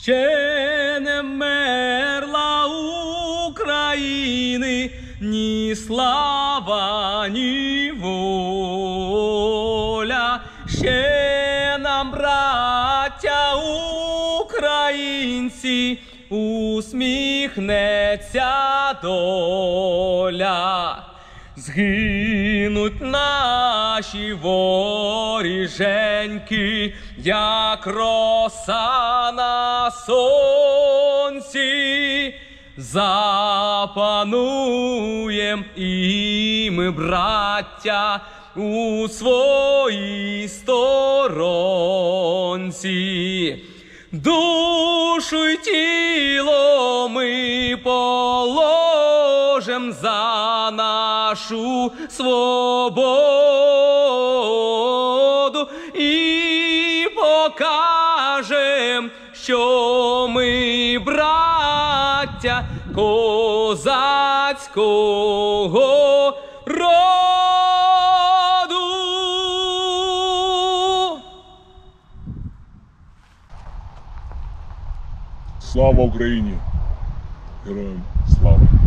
Ще не мерла України ні слава, ні воля. Ще нам, браття українці, усміхнеться доля. Згинуть наші воріженьки, як роса на сонці. Запануєм і ми, браття, у своїй сторонці. Душу й тіло ми положим за нашу свободу і покажем, що ми браття козацького роду. Слава Україні! Героям слава!